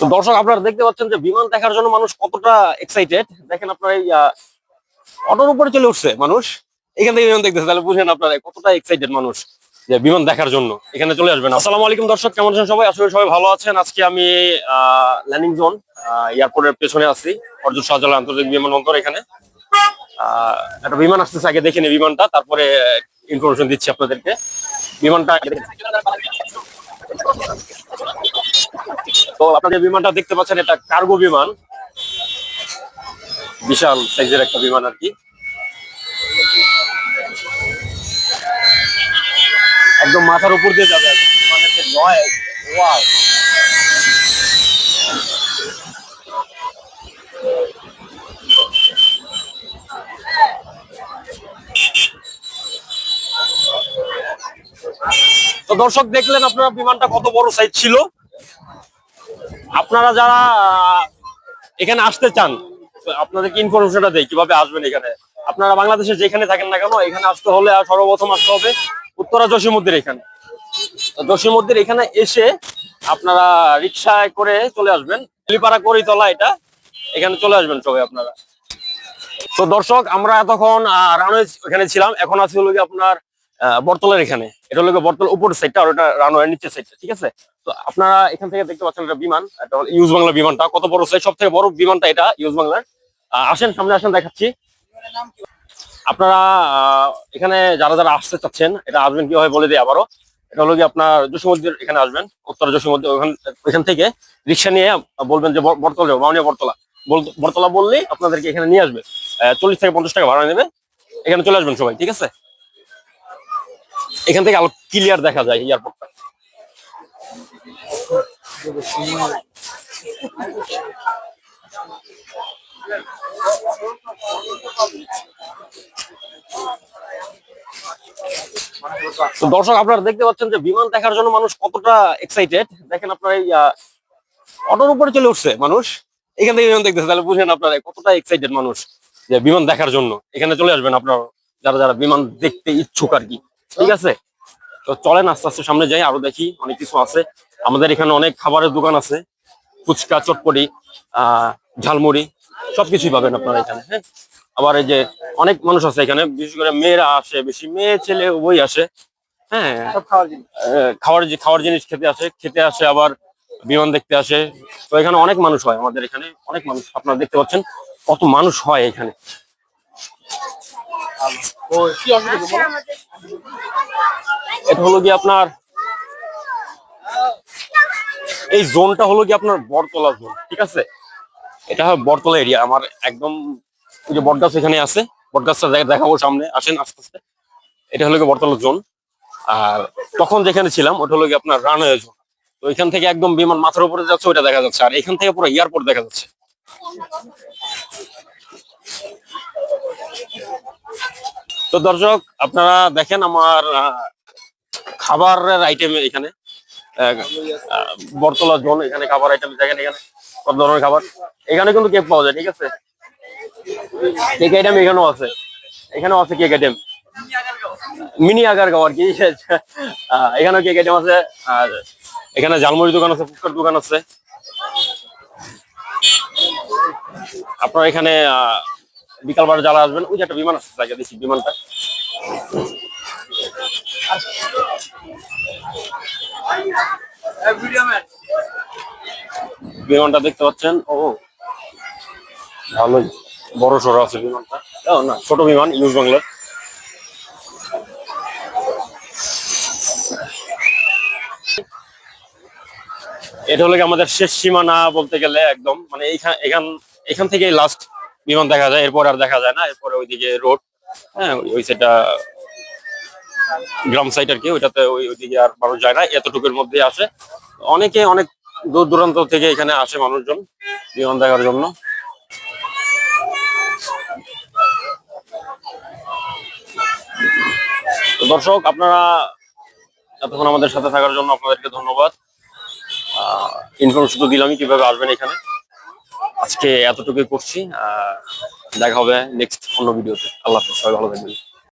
তো দর্শক, আপনারা দেখতে পাচ্ছেন যে বিমান দেখার জন্য মানুষ কতটা এক্সাইটেড দেখেন আপনার এই অটোর উপরে চলে উঠছে মানুষ। এখান থেকে বিমান দেখতেছে, তাহলে বুঝেন আপনারা কতটা এক্সাইটেড মানুষ যে বিমান দেখার জন্য। এখানে চলে আসবেন। আসসালামু আলাইকুম দর্শক, কেমন আছেন সবাই? আসলে সবাই ভালো আছেন। আজকে আমি ল্যান্ডিং জোন এয়ারপোর্টের পেছনে আছি। অর্জুন শাহজালাল আন্তর্জাতিক বিমানবন্দর এখানে। একটা বিমান আসতেছে, আগে দেখে নিই বিমানটা, তারপরে ইনফরমেশন দিচ্ছি আপনাদেরকে। বিমানটা তো আপনারা যে বিমানটা দেখতে পাচ্ছেন, এটা কার্গো বিমান। বিশাল সাইজের একটা বিমান আর কি। একদম মাথার উপর দিয়ে যাবে তো দর্শক, দেখলেন আপনারা বিমানটা কত বড় সাইজ ছিল। আপনারা যারা এখানে আসতে চান আপনাদেরকে ইনফরমেশনটা দেয় কীভাবে আসবেন এখানে। আপনারা বাংলাদেশে যেখানে থাকেন না কেন এখানে আসতে হলে সর্বপ্রথম আসতে হবে উত্তরা জসীমুদ্দির এখানে। জসীমুদ্দির এখানে এসে আপনারা রিক্সায় করে চলে আসবেন। লিপাড়া করিতলা এটা এখানে চলে আসবেন সবাই আপনারা। তো দর্শক আমরা এতক্ষণ রানওয়ে এখানে ছিলাম এখন আছি হলো আপনার আহ, বটতলার এখানে। এটা হলো বটতলার উপর সাইডটা আর ওটা রানওয়ের নিচের সাইডটা ঠিক আছে? আপনারা এখান থেকে দেখতে পাচ্ছেন এটা বিমান ইউজ বাংলা বিমানটা। কত বড় সাইজ সব থেকে বড় বিমানটা এটা, ইউজ বাংলার। আসেন, সামনে আসেন, দেখাচ্ছি। আপনারা এখানে যারা যারা আসতে চাচ্ছেন, এটা আসবেন কীভাবে বলে দিই আবারও। এটা হলো কি আপনার জসীমদ্দির এখানে আসবেন, উত্তর জসীমদ্দি ওখান ওইখান থেকে রিক্সা নিয়ে বলবেন যে ব- বটতলা যাব মাউনিয়া বটতলা বল- বললেই আপনাদেরকে এখানে নিয়ে আসবে। চল্লিশ থেকে পঞ্চাশ টাকা ভাড়া নেবে। এখানে চলে আসবেন সবাই, ঠিক আছে? এখান থেকে আলো ক্লিয়ার দেখা যায় এয়ারপোর্টটা তো দর্শক, আপনারা দেখতে পাচ্ছেন যে বিমান দেখার জন্য মানুষ কতটা এক্সাইটেড দেখেন আপনার এই অটোর উপরে চলে উঠছে মানুষ। এখান থেকে বিমান দেখতেছে, তাহলে বুঝেন আপনারা কতটা এক্সাইটেড মানুষ যে বিমান দেখার জন্য। এখানে চলে আসবেন আপনার, যারা যারা বিমান দেখতে ইচ্ছুক আর কি। ঠিক আছে? তো চলেন আস্তে আস্তে সামনে যাই, আরও দেখি অনেক কিছু আছে। আমাদের এখানে অনেক খাবারের দোকান আছে ফুচকা চটপটি আহ ঝালমুড়ি সবকিছুই পাবেন আপনারা এখানে হ্যাঁ? আবার এই যে অনেক মানুষ আছে এখানে বিশেষ করে মেয়েরা আসে বেশি মেয়ে ছেলে উভয় আসে হ্যাঁ? খাওয়ার জিনিস। খাওয়ার যে খাওয়ার জিনিস খেতে আসে খেতে আসে আবার বিমান দেখতে আসে। তো এখানে অনেক মানুষ হয় আমাদের এখানে অনেক মানুষ আপনারা দেখতে পাচ্ছেন কত মানুষ হয় এখানে। বলো? এটা হলো কি আপনার এই জোনটা হলো কি আপনার বটতলা জোন, ঠিক আছে? এটা বটতলা এরিয়া আমার একদম ওই যে বটগাছ এখানে আছে, বটগাছটা দেখাবো সামনে, আসেন আস্তে আস্তে। এটা হলো কি বটতলা জোন, আর তখন যেখানে ছিলাম, ওটা হলো কি আপনার রানওয়ে জোন। তো এখান থেকে একদম বিমান মাথার উপরে যাচ্ছে ওটা দেখা যাচ্ছে, আর এখান থেকে পুরো এয়ারপোর্ট দেখা যাচ্ছে। তো দর্শক, আপনারা দেখেন আমার খাবারের আইটেম এখানে। বটতলা জোন এখানে খাবার আইটেম দেখেন এখানে, কত ধরনের খাবার। এখানে কিন্তু কেক পাওয়া যায়, ঠিক আছে? কেক আইটেম এখানেও আছে। এখানেও আছে কেক আইটেম মিনি আকার খাবার কি এখানেও কেক আইটেম আছে। আর এখানে ঝালমুড়ি দোকান আছে, ফুচকার দোকান আছে। আপনার এখানে বিকালবার যারা আসবেন, ওই যে একটা বিমান দেখি বিমানটা। বিমানটা দেখতে পাচ্ছেন? ও, ভালোই। বড় সড়ো আছে বিমানটা। না, ছোট বিমান ইউজ বাংলার। এটা হলো আমাদের শেষ সীমানা বলতে গেলে একদম মানে এইখান, এখান এখান থেকেই লাস্ট বিমান দেখা যায়, এরপর আর দেখা যায় না, এরপরে ওইদিকে রোড হ্যাঁ ওই সেটা গ্রাম সাইড আর কি, ওইটাতে ওই ওইদিকে আর মানুষ যায় না, এতটুকুর মধ্যে আসে। অনেকে অনেক দূর দূরান্ত থেকে এখানে আসে মানুষজন বিমান দেখার জন্য। দর্শক, আপনারা এতক্ষণ আমাদের সাথে থাকার জন্য আপনাদেরকে ধন্যবাদ। ইনফরমেশন তো দিলামই কীভাবে আসবেন এখানে। আজকে এতটুকুই করছি। দেখা হবে নেক্সট অন্য ভিডিওতে আল্লাহ সবাই ভালো থাকবেন।